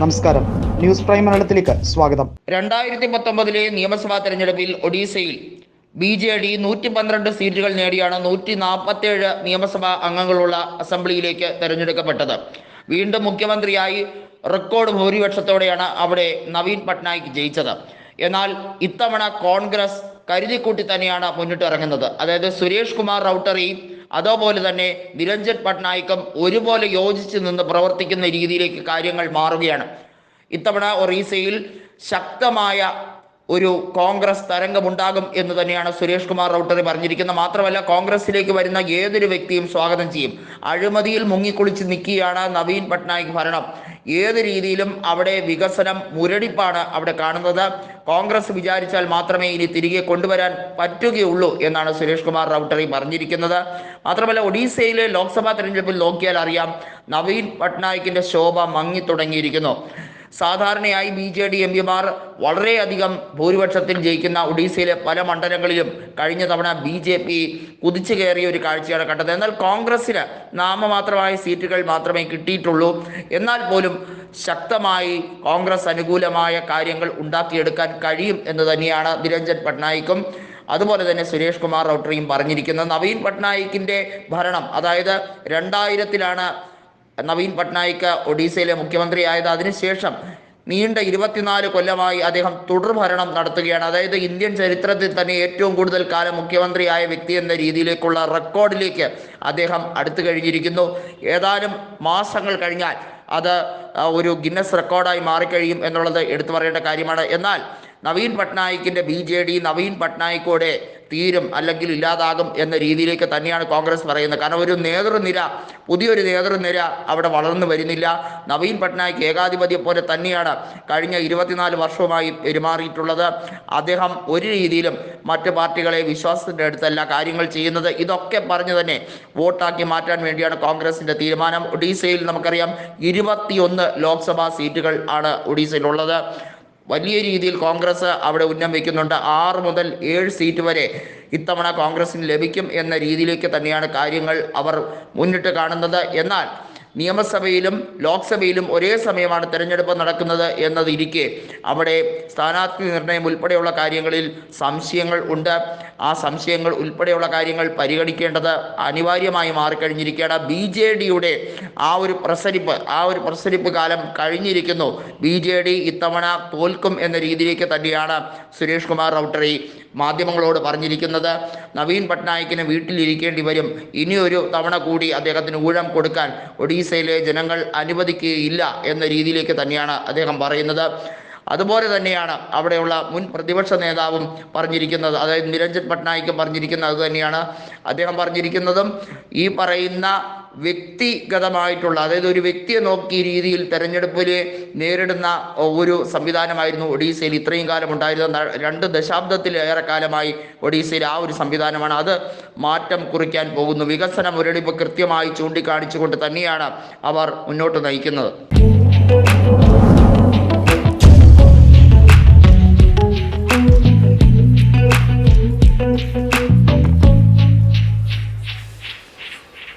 നമസ്കാരം. News prime മലയാളത്തിലേക്ക് സ്വാഗതം. രണ്ടായിരത്തി പത്തൊമ്പതിലെ നിയമസഭാ തെരഞ്ഞെടുപ്പിൽ ഒഡീസയിൽ ബി ജെ ഡി നൂറ്റി പന്ത്രണ്ട് സീറ്റുകൾ നേടിയാണ് നൂറ്റി നാൽപ്പത്തേഴ് നിയമസഭാ അംഗങ്ങളുള്ള അസംബ്ലിയിലേക്ക് തെരഞ്ഞെടുക്കപ്പെട്ടത്. വീണ്ടും മുഖ്യമന്ത്രിയായി റെക്കോർഡ് ഭൂരിപക്ഷത്തോടെയാണ് അവിടെ നവീൻ പട്നായിക് ജയിച്ചത്. എന്നാൽ ഇത്തവണ കോൺഗ്രസ് കരുതിക്കൂട്ടി തന്നെയാണ് മുന്നിട്ടിറങ്ങുന്നത് അതായത് സുരേഷ് കുമാർ റൌട്ടറിയും അതുപോലെ തന്നെ നിരഞ്ജൻ പട്നായിക്കും ഒരുപോലെ യോജിച്ച് നിന്ന് പ്രവർത്തിക്കുന്ന രീതിയിലേക്ക് കാര്യങ്ങൾ മാറുകയാണ്. ഇത്തവണ ഒറീസയിൽ ശക്തമായ ഒരു കോൺഗ്രസ് തരംഗമുണ്ടാകും എന്ന് തന്നെയാണ് സുരേഷ് കുമാർ റൗട്ടറി പറഞ്ഞിരിക്കുന്നത്. മാത്രമല്ല കോൺഗ്രസിലേക്ക് വരുന്ന ഏതൊരു വ്യക്തിയും സ്വാഗതം ചെയ്യും. അഴിമതിയിൽ മുങ്ങിക്കുളിച്ച് നിൽക്കുകയാണ് നവീൻ പട്നായിക് ഭരണം. ഏത് രീതിയിലും അവിടെ വികസനം മുരടിപ്പാണ് അവിടെ കാണുന്നത്. കോൺഗ്രസ് വിചാരിച്ചാൽ മാത്രമേ ഇനി തിരികെ കൊണ്ടുവരാൻ പറ്റുകയുള്ളൂ എന്നാണ് സുരേഷ് കുമാർ റൗട്ടറി പറഞ്ഞിരിക്കുന്നത്. മാത്രമല്ല ഒഡീസയിലെ ലോക്സഭാ തെരഞ്ഞെടുപ്പിൽ നോക്കിയാൽ അറിയാം നവീൻ പട്നായിക്കിന്റെ ശോഭ മങ്ങി തുടങ്ങിയിരിക്കുന്നു. സാധാരണയായി ബി ജെ ഡി എം പിമാർ വളരെയധികം ഭൂരിപക്ഷത്തിൽ ജയിക്കുന്ന ഒഡീസയിലെ പല മണ്ഡലങ്ങളിലും കഴിഞ്ഞ തവണ ബി ജെ പി കുതിച്ചു കയറിയ ഒരു കാഴ്ചയാണ് കണ്ടത്. എന്നാൽ കോൺഗ്രസ്സിന് നാമമാത്രമായ സീറ്റുകൾ മാത്രമേ കിട്ടിയിട്ടുള്ളൂ. എന്നാൽ പോലും ശക്തമായി കോൺഗ്രസ് അനുകൂലമായ കാര്യങ്ങൾ ഉണ്ടാക്കിയെടുക്കാൻ കഴിയും എന്ന് തന്നെയാണ് നിരഞ്ജൻ പട്നായിക്കും അതുപോലെ തന്നെ സുരേഷ് കുമാർ റൌട്ടറിയും പറഞ്ഞിരിക്കുന്നത്. നവീൻ പട്നായിക്കിന്റെ ഭരണം അതായത് രണ്ടായിരത്തിലാണ് നവീൻ പട്നായിക്ക് ഒഡീസയിലെ മുഖ്യമന്ത്രിയായത്. അതിനുശേഷം നീണ്ട ഇരുപത്തിനാല് കൊല്ലമായി അദ്ദേഹം തുടർഭരണം നടത്തുകയാണ്. അതായത് ഇന്ത്യൻ ചരിത്രത്തിൽ തന്നെ ഏറ്റവും കൂടുതൽ കാലം മുഖ്യമന്ത്രിയായ വ്യക്തി എന്ന രീതിയിലേക്കുള്ള റെക്കോർഡിലേക്ക് അദ്ദേഹം അടുത്തു കഴിഞ്ഞിരിക്കുന്നു. ഏതാനും മാസങ്ങൾ കഴിഞ്ഞാൽ അത് ഒരു ഗിന്നസ് റെക്കോർഡായി മാറിക്കഴിയും എന്നുള്ളത് എടുത്തു പറയേണ്ട കാര്യമാണ്. എന്നാൽ നവീൻ പട്നായിക്കിന്റെ ബി ജെ ഡി നവീൻ പട്നായിക്കോടെ തീരും അല്ലെങ്കിൽ ഇല്ലാതാകും എന്ന രീതിയിലേക്ക് തന്നെയാണ് കോൺഗ്രസ് പറയുന്നത്. കാരണം ഒരു നേതൃനിര പുതിയൊരു നേതൃനിര അവിടെ വളർന്നു വരുന്നില്ല. നവീൻ പട്നായിക് ഏകാധിപതിയെ പോലെ തന്നെയാണ് കഴിഞ്ഞ ഇരുപത്തിനാല് വർഷവുമായി പെരുമാറിയിട്ടുള്ളത്. അദ്ദേഹം ഒരു രീതിയിലും മറ്റു പാർട്ടികളെ വിശ്വാസത്തിന്റെ അടുത്തല്ല കാര്യങ്ങൾ ചെയ്യുന്നത്. ഇതൊക്കെ പറഞ്ഞു തന്നെ വോട്ടാക്കി മാറ്റാൻ വേണ്ടിയാണ് കോൺഗ്രസിന്റെ തീരുമാനം. ഒഡീസയിൽ നമുക്കറിയാം ഇരുപത്തിയൊന്ന് ലോക്സഭാ സീറ്റുകൾ ആണ് ഒഡീസയിലുള്ളത്. വലിയ രീതിയിൽ കോൺഗ്രസ് അവിടെ ഉന്നം വയ്ക്കുന്നുണ്ട്. ആറ് മുതൽ ഏഴ് സീറ്റ് വരെ ഇത്തവണ കോൺഗ്രസിന് ലഭിക്കും എന്ന രീതിയിലേക്ക് തന്നെയാണ് കാര്യങ്ങൾ അവർ മുന്നിട്ട് കാണുന്നത്. എന്നാൽ നിയമസഭയിലും ലോക്സഭയിലും ഒരേ സമയമാണ് തെരഞ്ഞെടുപ്പ് നടക്കുന്നത് എന്നതിരിക്കെ അവിടെ സ്ഥാനാർത്ഥി നിർണയം ഉൾപ്പെടെയുള്ള കാര്യങ്ങളിൽ സംശയങ്ങൾ ഉണ്ട്. ആ സംശയങ്ങൾ ഉൾപ്പെടെയുള്ള കാര്യങ്ങൾ പരിഗണിക്കേണ്ടത് അനിവാര്യമായി മാറിക്കഴിഞ്ഞിരിക്കുകയാണ്. ബി ജെ ഡിയുടെ ആ ഒരു പ്രസരിപ്പ് ആ ഒരു പ്രസരിപ്പ് കാലം കഴിഞ്ഞിരിക്കുന്നു. ബി ജെ ഡി ഇത്തവണ തോൽക്കും എന്ന രീതിയിലേക്ക് തന്നെയാണ് സുരേഷ് കുമാർ റൗട്ടറി മാധ്യമങ്ങളോട് പറഞ്ഞിരിക്കുന്നത്. നവീൻ പട്നായിക്കിന് വീട്ടിലിരിക്കേണ്ടി വരും. ഇനിയൊരു തവണ കൂടി അദ്ദേഹത്തിന് ഊഴം കൊടുക്കാൻ ഒഡീസയിലെ ജനങ്ങൾ അനുവദിക്കുകയില്ല എന്ന രീതിയിലേക്ക് തന്നെയാണ് അദ്ദേഹം പറയുന്നത്. അതുപോലെ തന്നെയാണ് അവിടെയുള്ള മുൻ പ്രതിപക്ഷ നേതാവും പറഞ്ഞിരിക്കുന്നത്. അതായത് നിരഞ്ജൻ പട്നായിക്കും പറഞ്ഞിരിക്കുന്നത് അത് തന്നെയാണ്. അദ്ദേഹം പറഞ്ഞിരിക്കുന്നതും ഈ പറയുന്ന വ്യക്തിഗതമായിട്ടുള്ള അതായത് ഒരു വ്യക്തിയെ നോക്കി രീതിയിൽ തെരഞ്ഞെടുപ്പിൽ നേരിടുന്ന ഒരു സംവിധാനമായിരുന്നു ഒഡീസയിൽ ഇത്രയും കാലം ഉണ്ടായിരുന്ന രണ്ട് ദശാബ്ദത്തിലേറെ കാലമായി ഒഡീസയിൽ ആ ഒരു സംവിധാനമാണ്. അത് മാറ്റം കുറിക്കാൻ പോകുന്നു. വികസന മുരടിപ്പ് കൃത്യമായി ചൂണ്ടിക്കാണിച്ചുകൊണ്ട് തന്നെയാണ് അവർ മുന്നോട്ട് നയിക്കുന്നത്.